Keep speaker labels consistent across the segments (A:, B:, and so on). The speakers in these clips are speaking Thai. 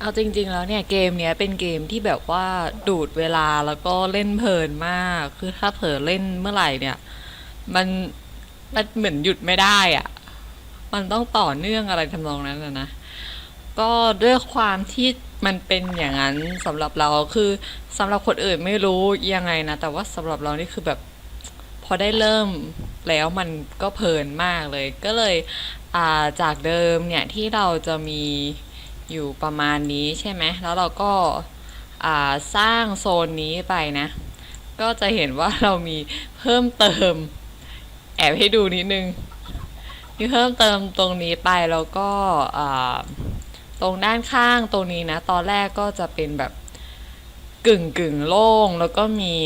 A: เอาจริง ๆ แล้วเนี่ยเกมเนี้ยเป็นเกมที่แบบว่าดูดเวลาแล้วก็เล่นเพลินมาก คือถ้าเผลอเล่นเมื่อไหร่เนี่ย มันมันเหมือนหยุดไม่ได้อะมันต้องต่อเนื่องอะไรทำนองนั้นนะนะก็ด้วยความที่มันเป็นอย่างนั้นสำหรับเราคือสำหรับคนอื่นไม่รู้ยังไงนะ แต่ว่าสำหรับเรานี่คือแบบพอได้เริ่มแล้วมันก็เพลินมากเลย ก็เลยาจากเดิมเนี่ยที่เราจะมี อยู่ประมาณนี้ใช่ไหมแล้วเราก็าสร้างโซนนี้ไปนะ ก็จะเห็นว่าเรามีเพิ่มเติม แอบให้ดูนิดนึงมีเพิ่มเติมตรงนี้ไปแล้วก็ตรงด้านข้างตรงนี้นะ ตอนแรกก็จะเป็นแบบกึ่งกึ่งโล่งแล้วก็มี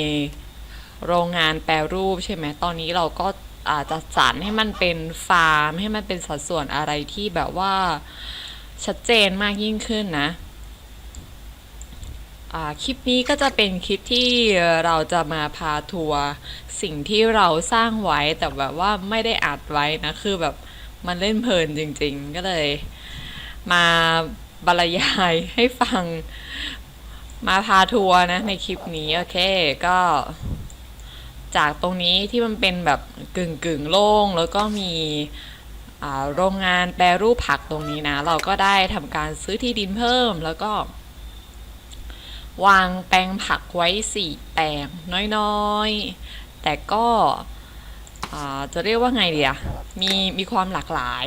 A: โรงงานแปรรูปใช่ไหมตอนนี้เราก็อาจจะสรรให้มันเป็นฟาร์ม ให้มันเป็นสัดส่วนอะไรที่แบบว่า ชัดเจนมากยิ่งขึ้นนะอ่าคลิปนี้ก็จะเป็นคลิปที่เราจะมาพาทัวร์สิ่งที่เราสร้างไว้แต่แบบว่าไม่ได้อัดไว้นะคือแบบมันเล่นเพลินจริงๆ ก็เลย มาบรรยายให้ฟังมาพาทัวร์นะในคลิปนี้โอเคก็ จากตรงนี้ที่มันเป็นแบบกึ่งกึ่งๆโล่งแล้วก็มี โรงงานแปรรูปผักตรงนี้นะ เราก็ได้ทำการซื้อที่ดินเพิ่มแล้วก็ วางแปลงผักไว้สี่แปลงน้อยๆ แต่ก็จะเรียกว่าไงดีอะมีมีความหลากหลาย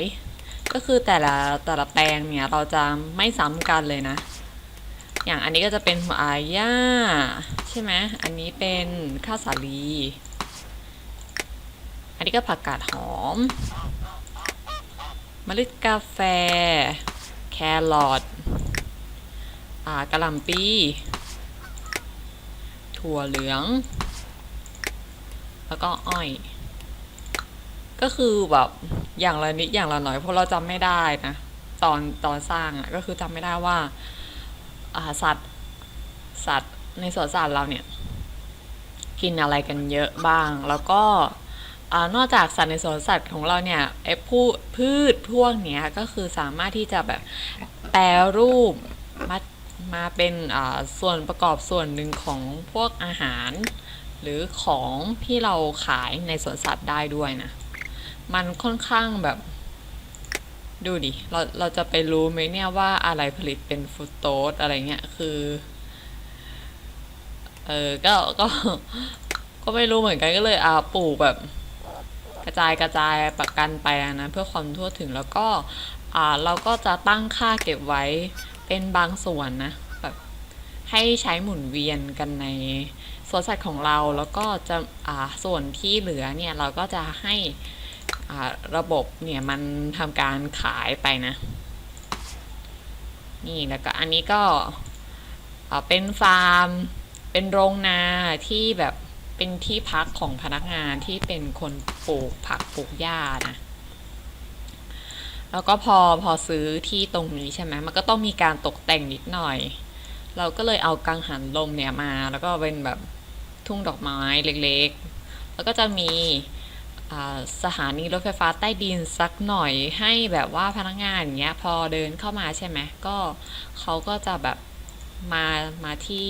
A: ก็คือแต่ละแต่ละแปลงเนี่ยเราจะไม่ซ้ำกันเลยนะ อย่างอันนี้ก็จะเป็นหัวอาย่าใช่ไหมอันนี้เป็นข้าวสาลี อันนี้ก็ผักกาดหอม เมล็ดกาแฟ แครอทกระหล่ำปี ถั่วเหลือง แล้วก็อ้อย ก็คือแบบอย่างละนิดอย่างละหน่อยเพราะเราจำไม่ได้นะตอนตอนสร้างอะ่ะก็คือจำไม่ได้ว่าอ่าสัตว์สัตว์ในสวนสัตว์เราเนี่ย กินอะไรกันเยอะบ้าง แล้วก็ อนอกจากสัตว์ในสวนสัตว์ของเราเนี่ยไอ้พืชพืชพวกเนี้ยก็คือสามารถที่จะแบบแปรรูปมามาเป็นส่วนประกอบส่วนหนึ่งของพวกอาหาร หรือของที่เราขายในสวนสัตว์ได้ด้วยนะ มันค่อนข้างแบบดูดิ เราเราจะไปรู้ไหมเนี่ยว่าอะไรผลิตเป็นฟรุตโตสอะไรเงี้ย คือ เออก็ก็ ก็ไม่รู้เหมือนกันก็เลยอาปลูกแบบ กระจายกระจายประกันไปนะเพื่อความทั่วถึงแล้วก็เราก็จะตั้งค่าเก็บไว้เป็นบางส่วนนะแบบให้ใช้หมุนเวียนกันในสวนสัตว์ของเราแล้วก็จะอ่าส่วนที่เหลือเนี่ยเราก็จะให้อ่าระบบเนี่ยมันทำการขายไปนะนี่แล้วก็อันนี้ก็อ่าเป็นฟาร์ม เป็นโรงนาที่แบบ เป็นที่พักของพนักงานที่เป็นคนปลูกผักปลูกหญ้านะแล้วก็พอพอซื้อที่ตรงนี้ใช่ไหมมันก็ต้องมีการตกแต่งนิดหน่อย เราก็เลยเอากังหันลมเนี่ยมา แล้วก็เป็นแบบทุ่งดอกไม้เล็กๆ แล้วก็จะมีสถานีรถไฟฟ้าใต้ดินสักหน่อยให้แบบว่าพนักงานอย่างเงี้ยพอเดินเข้ามาใช่ไหมก็เขาก็จะแบบมามาที่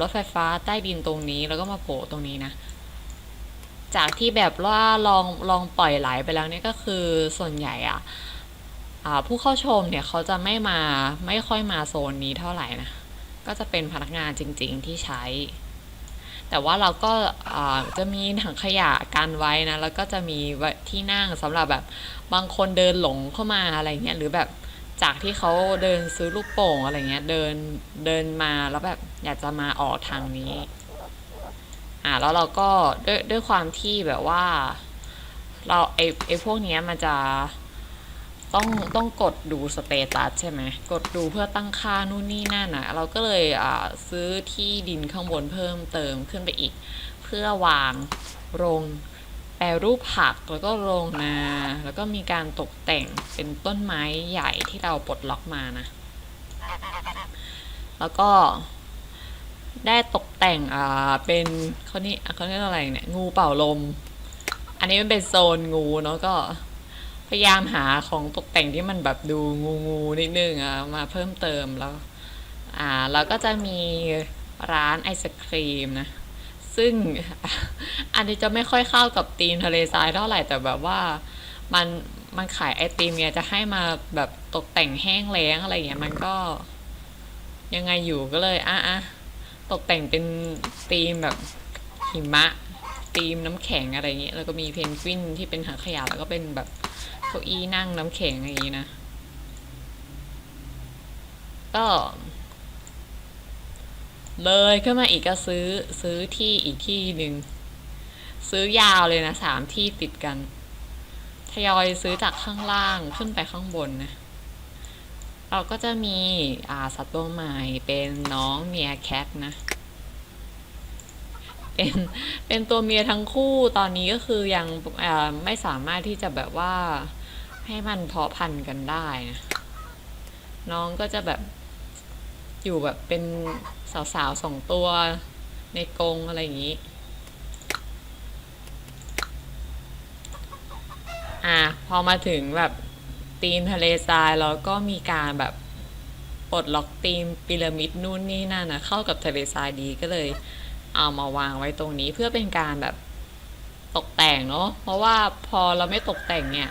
A: รถไฟฟ้าใต้ดินตรงนี้แล้วก็มาโผล่ตรงนี้นะ จากที่แบบว่าลองลองปล่อยไหลไปแล้วเนี่ยก็คือส่วนใหญ่อะอ่าผู้เข้าชมเนี่ยเขาจะไม่มาไม่ค่อยมาโซนนี้เท่าไหร่นะ ก็จะเป็นพนักงานจริง ๆที่ใช้ แต่ว่าเราก็จะมีถังขยะกันไว้นะ แล้วก็จะมีที่นั่งสำหรับแบบบางคนเดินหลงเข้ามาอะไรเงี้ยหรือแบบ จากที่เขาเดินซื้อลูกโป่งอะไรเงี้ย เดินเดินมาแล้วแบบอยากจะมาออกทางนี้ อ่าแล้วเราก็ด้วยด้วยความที่แบบว่า เราไอไอพวกเนี้ยมันจะต้องต้องกดดูสเตตัสใช่ไหมกดดูเพื่อตั้งค่านู่นนี่นั่นนะเราก็เลยอ่าซื้อที่ดินข้างบนเพิ่มเติมขึ้นไปอีก เพื่อวางโรง รรูปผักแล้วก็โรงนา แล้วก็มีการตกแต่งเป็นต้นไม้ใหญ่ที่เราปลดล็อกมานะ แล้วก็ได้ตกแต่งอ่าเป็นเขานี่เขาเรียกอะไรเนี่ยงูเป่าลม อันนี้มันเป็นโซนงูเนาะก็พยายามหาของตกแต่งที่มันแบบดูงูงูนิดนึงอะมาเพิ่มเติมแล้ว อ่าแล้วก็จะมีร้านไอศครีมนะ ซึ่งอันนี้จะไม่ค่อยเข้ากับธีมทะเลทรายเท่าไหร่แต่แบบว่ามันมันขายไอติมเนี่ยจะให้มาแบบตกแต่งแห้งแล้งอะไรอย่างเงี้ยมันก็ยังไงอยู่ก็เลยอะอะตกแต่งเป็นธีมแบบหิมะธีมน้ำแข็งอะไรอย่างเงี้ยแล้วก็มีเพนกวินที่เป็นถังขยะแล้วก็เป็นแบบเก้าอี้นั่งน้ำแข็งอะไรอย่างงี้นะก็ เลยขึ้นมาอีกก็ซื้อซื้อที่อีกที่หนึ่งซื้อยาวเลยนะสามที่ติดกันทยอยซื้อจากข้างล่างขึ้นไปข้างบนนะเราก็จะมีอ่าสัตว์ตัวใหม่เป็นน้องเมียแคทนะเป็นเป็นตัวเมียทั้งคู่ตอนนี้ก็คือยังไม่สามารถที่จะแบบว่าให้มันเพาะพันธุ์กันได้นะน้องก็จะแบบ อยู่แบบเป็นสาวๆสองตัวในกรงอะไรอย่างนี้ อะพอมาถึงแบบตีมทะเลทรายแล้วก็มีการแบบปลดล็อกตีมพีระมิดนู่นนี่นั่นนะเข้ากับทะเลทรายดีก็เลย เอามาวางไว้ตรงนี้เพื่อเป็นการแบบตกแต่งเนาะเพราะว่าพอเราไม่ตกแต่งเนี่ย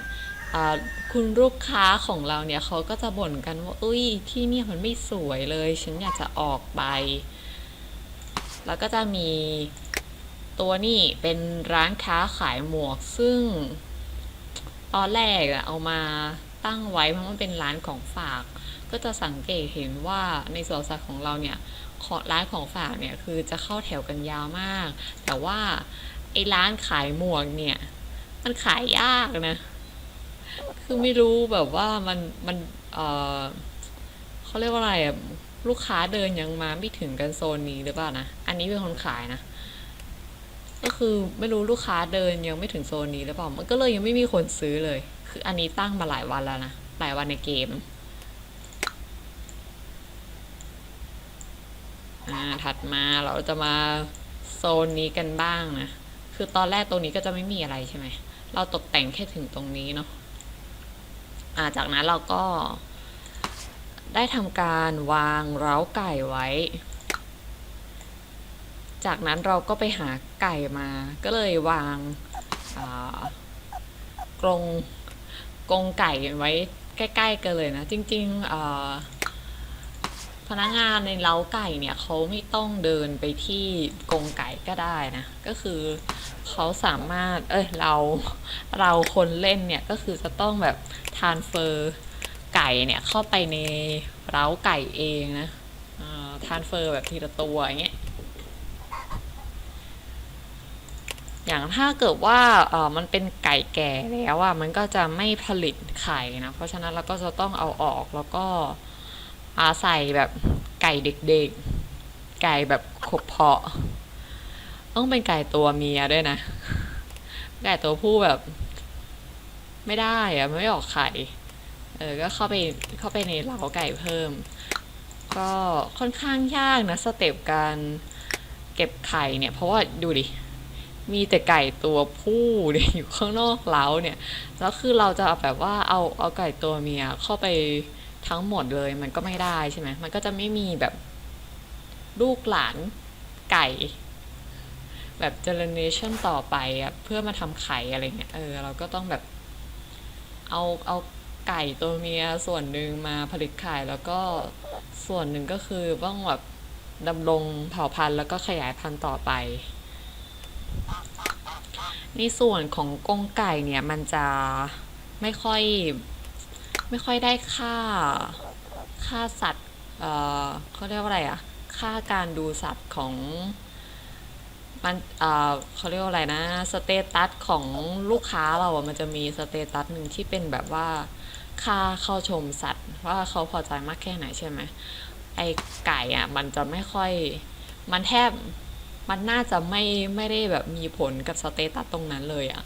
A: คุณลูกค้าของเราเนี่ยเขาก็จะบ่นกันว่าอุ้ยที่นี่มันไม่สวยเลย ฉันอยากจะออกไป แล้วก็จะมีตัวนี่เป็นร้านค้าขายหมวก ซึ่ง ตอนแรกอะเอามาตั้งไว้เพราะมันเป็นร้านของฝาก ก็จะสังเกตเห็นว่าในสวนสัตว์ของเราเนี่ยขอร้านของฝากเนี่ยคือจะเข้าแถวกันยาวมาก แต่ว่าไอ้ร้านขายหมวกเนี่ย มันขายยากนะ คือไม่รู้แบบว่ามันมันเออเขาเรียกว่าอะไรอะลูกค้าเดินยังมาไม่ถึงกันโซนนี้หรือเปล่านะ อันนี้เป็นคนขายนะ ก็คือไม่รู้ลูกค้าเดินยังไม่ถึงโซนนี้หรือเปล่า มันก็เลยยังไม่มีคนซื้อเลย คืออันนี้ตั้งมาหลายวันแล้วนะ หลายวันในเกม อ่า ถัดมาเราจะมาโซนนี้กันบ้างนะ คือตอนแรกตรงนี้ก็จะไม่มีอะไรใช่ไหม เราตกแต่งแค่ถึงตรงนี้เนาะ จากนั้นเราก็ได้ทำการวางเร้าไก่ไว้ จากนั้นเราก็ไปหาไก่มา ก็เลยวางากรงกรงไก่ไว้ใกล้ ๆ กันเลยนะ จริงๆ พนักงานในเล้าไก่เนี่ยเขาไม่ต้องเดินไปที่กรงไก่ก็ได้นะ ก็คือเขาสามารถ เอ้ยเราเราคนเล่นเนี่ยก็คือจะต้องแบบทานเฟอร์ไก่เนี่ยเข้าไปในเล้าไก่เองนะทานเฟอร์แบบทีละตัวอย่างเงี้ยอย่างถ้าเกิดว่าเออมันเป็นไก่แก่แล้วอะมันก็จะไม่ผลิตไข่นะ เพราะฉะนั้นเราก็จะต้องเอาออกแล้วก็ อาใส่แบบไก่เด็กๆ ไก่แบบขบเพาะ ต้องเป็นไก่ตัวเมียด้วยนะ ไก่ตัวผู้แบบ ไม่ได้อะไม่ออกไข่ เออ ก็เข้าไปเข้าไปในเล้าไก่เพิ่ม ก็ค่อนข้างยากนะสเต็ปการเก็บไข่เนี่ย เพราะว่าดูดิมีแต่ไก่ตัวผู้เนี่ยอยู่ข้างนอกเล้าเนี่ย แล้วคือเราจะแบบว่าเอาเอาไก่ตัวเมียเข้าไป ทั้งหมดเลยมันก็ไม่ได้ใช่ไหมมันก็จะไม่มีแบบลูกหลานไก่ แบบเจเนเรชันต่อไปอะเพื่อมาทำไข่อะไรเงี้ยเออเราก็ต้องแบบ เอาเอาไก่ตัวเมียส่วนหนึ่งมาผลิตไข่แล้วก็ส่วนหนึ่งก็คือต้องแบบดำรงเผ่าพันธุ์แล้วก็ขยายพันธุ์ต่อไป ในส่วนของกรงไก่เนี่ยมันจะไม่ค่อย ไม่ค่อยได้ค่าค่าสัตว์เอ่อเขาเรียกว่าอะไรอะค่าการดูสัตว์ของมันเอ่อเขาเรียกว่าอะไรนะสเตตัสของลูกค้าเราอะมันจะมีสเตตัสหนึ่งที่เป็นแบบว่าค่าเข้าชมสัตว์ ว่าเขาพอใจมากแค่ไหนใช่ไหมไอไก่อะมันจะไม่ค่อยมันแทบมันน่าจะไม่ไม่ได้แบบมีผลกับสเตตัสตรงนั้นเลยอะ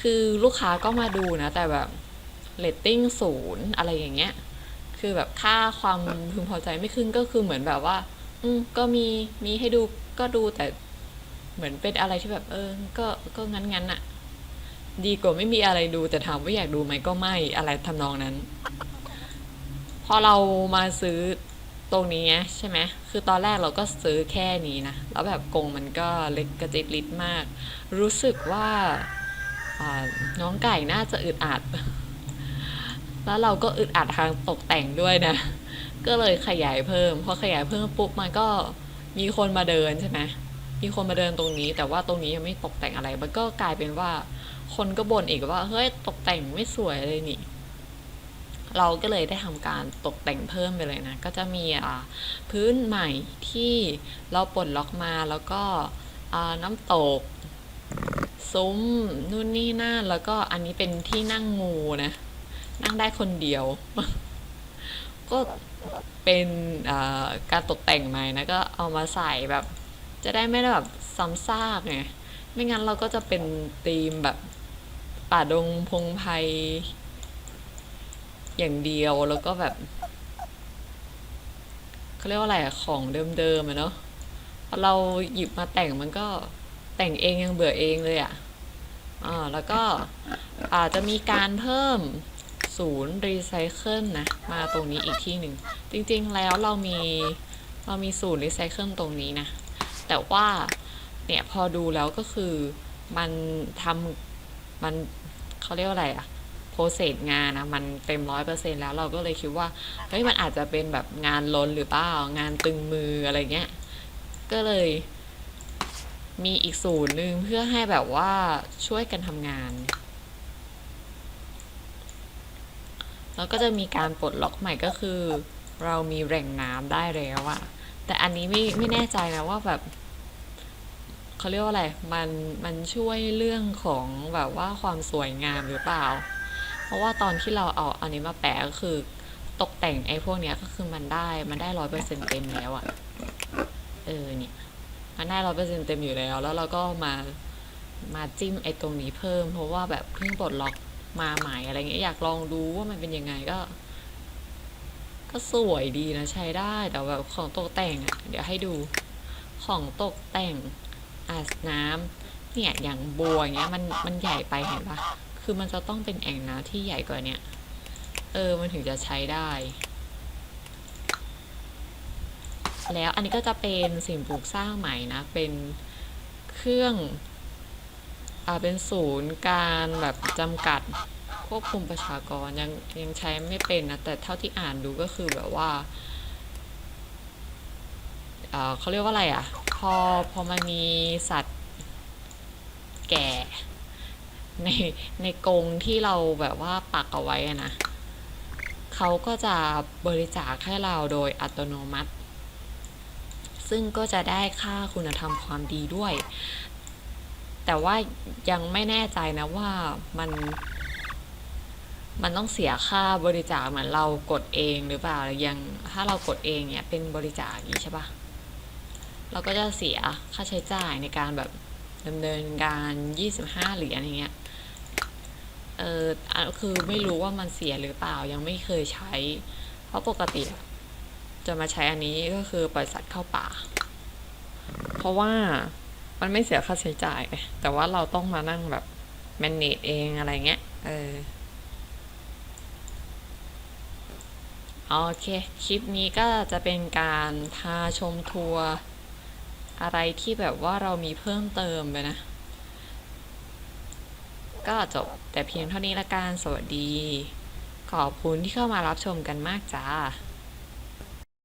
A: คือลูกค้าก็มาดูนะ แต่แบบ เรตติ้งศูนย์อะไรอย่างเงี้ย คือแบบค่าความพึงพอใจไม่ขึ้นก็คือเหมือนแบบว่า อืมก็มีมีให้ดูก็ดูแต่เหมือนเป็นอะไรที่แบบ เออ ก็ก็งั้นงั้นอะดีกว่าไม่มีอะไรดู แต่ถามว่าอยากดูไหมก็ไม่อะไรทำนองนั้น พอเรามาซื้อตรงนี้ใช่ไหมคือตอนแรกเราก็ซื้อแค่นี้นะ แล้วแบบกงมันก็เล็กกระจิตริดมาก รู้สึกว่าน้องไก่น่าจะอึดอัด แล้วเราก็อึดอัดทางตกแต่งด้วยนะ ก็เลยขยายเพิ่ม พอขยายเพิ่มปุ๊บมันก็มีคนมาเดินใช่ไหมมีคนมาเดินตรงนี้ แต่ว่าตรงนี้ยังไม่ตกแต่งอะไร มันก็กลายเป็นว่า คนก็บ่นอีกว่าเฮ้ยตกแต่งไม่สวยเลยนี่ เราก็เลยได้ทำการตกแต่งเพิ่มไปเลยนะ ก็จะมีอ่าพื้นใหม่ที่เราปลดล็อกมาแล้วก็น้ำตก ซุ้มนู่นนี่นั่นแล้วก็อันนี้เป็นที่นั่งงูนะ นั่งได้คนเดียว ก็เป็นการตกแต่งใหม่นะก็เอามาใส่แบบ จะได้ไม่ได้แบบซ้ำซากไงไม่งั้นเราก็จะเป็นธีมแบบป่าดงพงไพอย่างเดียวแล้วก็แบบเขาเรียกว่าอะไรอะของเดิมๆอะเนาะพอเราหยิบมาแต่งมันก็แต่งเองยังเบื่อเองเลยอะอ่าแล้วก็อาจจะมีการเพิ่ม ศูนย์รีไซเคิลนะ มาตรงนี้อีกที่หนึ่ง จริงๆแล้วเรามีเรามีศูนย์รีไซเคิลตรงนี้นะ แต่ว่าเนี่ยพอดูแล้วก็คือมันทำมันเขาเรียกว่าอะไรอะโปรเซสงานนะมันเต็มร้อยเปอร์เซ็นแล้วเราก็เลยคิดว่าเฮ้ยมันอาจจะเป็นแบบงานล้นหรือเปล่างานตึงมืออะไรเงี้ย ก็เลยมีอีกศูนย์หนึ่งเพื่อให้แบบว่าช่วยกันทำงาน แล้วก็จะมีการปลดล็อกใหม่ก็คือ เรามีแหล่งน้ำได้แล้วอะแต่อันนี้ไม่ไม่แน่ใจนะว่าแบบเขาเรียกว่าอะไร มันมันช่วยเรื่องของแบบว่าความสวยงามหรือเปล่า เพราะว่าตอนที่เราเอาอันนี้มาแปะก็คือตกแต่งไอ้พวกเนี้ยก็คือมันได้มันได้ร้อยเปอร์เซ็นต์เต็มแล้วอะเออเนี่ยมันได้ร้อยเปอร์เซ็นต์เต็มอยู่แล้ว แล้วเราก็มามาจิ้มไอ้ตรงนี้เพิ่ม เพราะว่าแบบเพิ่งปลดล็อก มาใหม่อะไรเงี้ยอยากลองดูว่ามันเป็นยังไงก็ ก็สวยดีนะใช้ได้แต่แบบของตกแต่งอะเดี๋ยวให้ดูของตกแต่งอาบน้ำเนี่ยอย่างบัวเงี้ยมันมันใหญ่ไปเห็นปะคือมันจะต้องเป็นแอ่งน้ำที่ใหญ่กว่าเนี้ยเออมันถึงจะใช้ได้ แล้วอันนี้ก็จะเป็นสิ่งปลูกสร้างใหม่นะ เป็นเครื่อง เป็นศูนย์การแบบจำกัดควบคุมประชากรยังยังใช้ไม่เป็นนะ แต่เท่าที่อ่านดูก็คือแบบว่าเอ่อเขาเรียกว่าอะไรอะ พอพอมันมีสัตว์แก่ในในกรงที่เราแบบว่าปักเอาไว้นะเขาก็จะบริจาคให้เราโดยอัตโนมัติ ซึ่งก็จะได้ค่าคุณธรรมความดีด้วย แต่ว่ายังไม่แน่ใจนะว่ามัน มันต้องเสียค่าบริจาคเหมือนเรากดเองหรือเปล่ายังถ้าเรากดเองเนี่ยเป็นบริจาคอย่างนี้ใช่ปะเราก็จะเสียค่าใช้จ่ายในการแบบดำเนินการ 25 เหรียญอย่างเงี้ยเออคือไม่รู้ว่ามันเสียหรือเปล่ายังไม่เคยใช้ เพราะปกติจะมาใช้อันนี้ก็คือปล่อยสัตว์เข้าป่า เพราะว่า มันไม่เสียค่าใช้จ่าย แต่ว่าเราต้องมานั่งแบบ manage เองอะไรเงี้ย เออ โอเค คลิปนี้ก็จะเป็นการพาชมทัวร์อะไรที่แบบว่าเรามีเพิ่มเติมไปนะ ก็จบแต่เพียงเท่านี้ละกัน สวัสดี ขอบคุณที่เข้ามารับชมกันมากจ้า